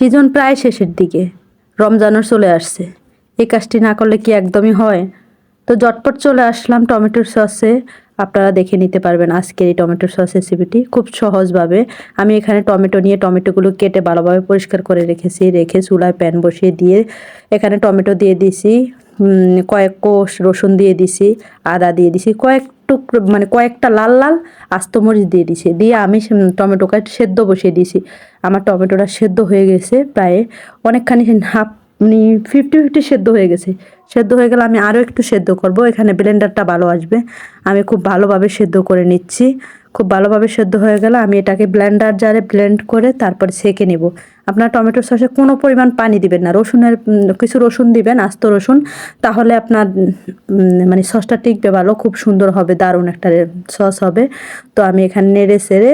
Season প্রায় শেষের দিকে। রমজানও চলে আসছে। এই কাজটি না করলে কি একদমই হয়? তো জটপট চলে আসলাম টমেটোর সসে। আপনারা দেখে নিতে পারবেন আজকের এই টমেটো সস রেসিপিটি খুব সহজভাবে। আমি এখানে টমেটো নিয়ে টমেটোগুলো কেটে ভালোভাবে পরিষ্কার করে রেখেছি। রেখে চুলায় প্যান বসিয়ে দিয়ে এখানে টমেটো দিয়ে দিছি। কয়েক কোষ রসুন দিয়ে দিছি, আদা দিয়ে দিছি, কয়েক টুকরো মানে কয়েকটা লাল লাল আস্ত মরিচ দিয়ে দিছি, দিয়ে আমি টমেটোকে সেদ্ধ বসিয়ে দিয়েছি। আমার টমেটোটা সেদ্ধ হয়ে গেছে প্রায় অনেকখানি হাফ মানে ফিফটি ফিফটি সেদ্ধ হয়ে গেছে। সেদ্ধ হয়ে গেলে আমি আরও একটু সেদ্ধ করব, এখানে ব্লেন্ডারটা ভালো আসবে। আমি খুব ভালোভাবে সেদ্ধ করে নিচ্ছি। খুব ভালোভাবে সেদ্ধ হয়ে গেলে আমি এটাকে ব্লেন্ডার জারে ব্লেন্ড করে তারপরে সেকে নেব। আপনার টমেটো সসে কোনো পরিমাণ পানি দিবেন না। রসুনের কিছু রসুন দিবেন, আস্ত রসুন। তাহলে আপনার মানে সসটা টিকবে ভালো, খুব সুন্দর হবে, দারুণ একটা সস হবে। তো আমি এখানে নেড়ে সেড়ে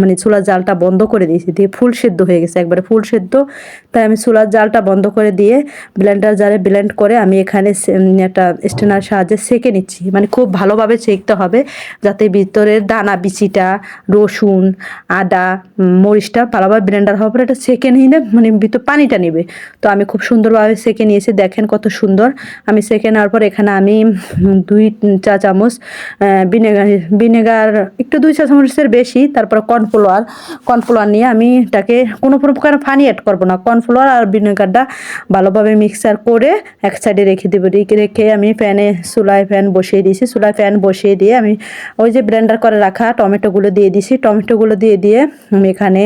মানে চুলার জালটা বন্ধ করে দিয়েছি, দিয়ে ফুল সেদ্ধ হয়ে গেছে, একবারে ফুল সেদ্ধ। তাই আমি চুলার জালটা বন্ধ করে দিয়ে ব্লেন্ডার জারে ব্লেন্ড করে আমি এখানে একটা স্টেনার সাহায্যে সেকে নিচ্ছি। মানে খুব ভালোভাবে সেকতে হবে, যাতে ভিতরের দানা, বিচিটা, রসুন, আদা মরিচটা ভালোভাবে ব্লেন্ডার হওয়ার পরে এটা সেকে নিয়ে মানে ভিতর পানিটা নেবে। তো আমি খুব সুন্দরভাবে সেকে নিয়েছি, দেখেন কত সুন্দর। আমি সেকে নেওয়ার পর এখানে আমি দুই, চা চামচ ভিনেগার ভিনেগার, একটু দুই চা চামচের বেশি, তারপর কর্নফ্লাওয়ার। কর্নফ্লাওয়ার নিয়ে আমি এটাকে কোনো প্রকার পানি অ্যাড করব না। কর্নফ্লাওয়ার আর ভিনেগারটা ভালোভাবে মিক্সার করে এক সাইডে রেখে দেবো। রেখে রেখে আমি প্যানে চুলায় ফ্যান বসিয়ে দিয়েছি। চুলায় ফ্যান বসিয়ে দিয়ে আমি ওই যে ব্লেন্ডার করে রাখা টমেটোগুলো দিয়ে দিয়েছি টমেটোগুলো দিয়ে দিয়ে আমি এখানে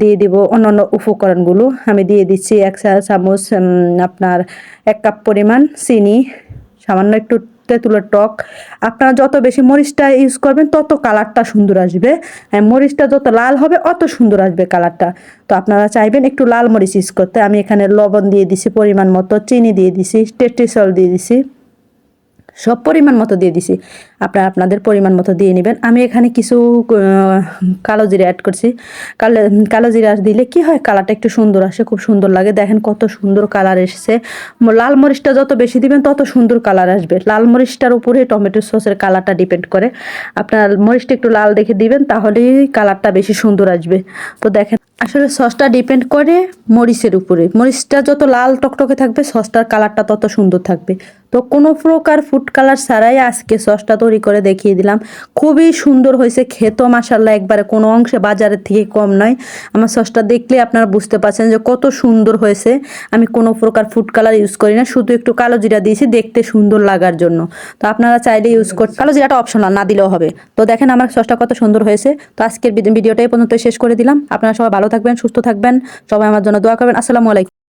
দিয়ে দিব অন্যান্য উপকরণগুলো। আমি দিয়ে দিচ্ছি এক চামচ আপনার এক কাপ পরিমাণ চিনি, সামান্য একটু তেঁতুলের টক। আপনারা যত বেশি মরিচটা ইউজ করবেন, তত কালারটা সুন্দর আসবে। মরিচটা যত লাল হবে, অত সুন্দর আসবে কালারটা। তো আপনারা চাইবেন একটু লাল মরিচ ইউজ করতে। আমি এখানে লবণ দিয়ে দিছি পরিমাণ মতো, চিনি দিয়ে দিছি টেস্টিসল দিয়ে দিছি। সব পরিমাণ মতো দিয়ে দিছি। আপনারা আপনাদের পরিমাণ মতো দিয়ে নেবেন। আমি এখানে কিছু কালো জিরা অ্যাড করছি। কালো কালো জিরা দিলে কি হয়? কালারটা একটু সুন্দর আসে, খুব সুন্দর লাগে। দেখেন কত সুন্দর কালার এসেছে। লাল মরিচটা যত বেশি দিবেন, তত সুন্দর কালার আসবে। লাল মরিচটার উপরে টমেটো সসের কালারটা ডিপেন্ড করে। আপনার মরিচটা একটু লাল দেখে দিবেন, তাহলেই কালারটা বেশি সুন্দর আসবে। তো দেখেন, আসলে সসটা ডিপেন্ড করে মরিচের উপরে। মরিচটা যত লাল টকটকে থাকবে, সসটার কালারটা তত সুন্দর থাকবে। তো কোনো প্রকার ফুড কালার ছাড়াই আজকে সসটা তৈরি করে দেখিয়ে দিলাম। খুবই সুন্দর হয়েছে খেতো মাসাল্লাহ একবারে কোনো অংশে বাজারের থেকে কম নয়। আমার সসটা দেখলে আপনারা বুঝতে পারছেন যে কত সুন্দর হয়েছে। আমি কোনো প্রকার ফুড কালার ইউজ করি না, শুধু একটু কালো জিরা দিয়েছি দেখতে সুন্দর লাগার জন্য। তো আপনারা চাইলে ইউজ করতে কালো জিরাটা অপশনাল না দিলেও হবে। তো দেখেন আমার সসটা কত সুন্দর হয়েছে। তো আজকের ভিডিওটাই পর্যন্ত শেষ করে দিলাম। আপনারা সবাই ভালো থাকবেন, সুস্থ থাকবেন। সবাই আমার জন্য দোয়া করবেন। আসসালামু আলাইকুম।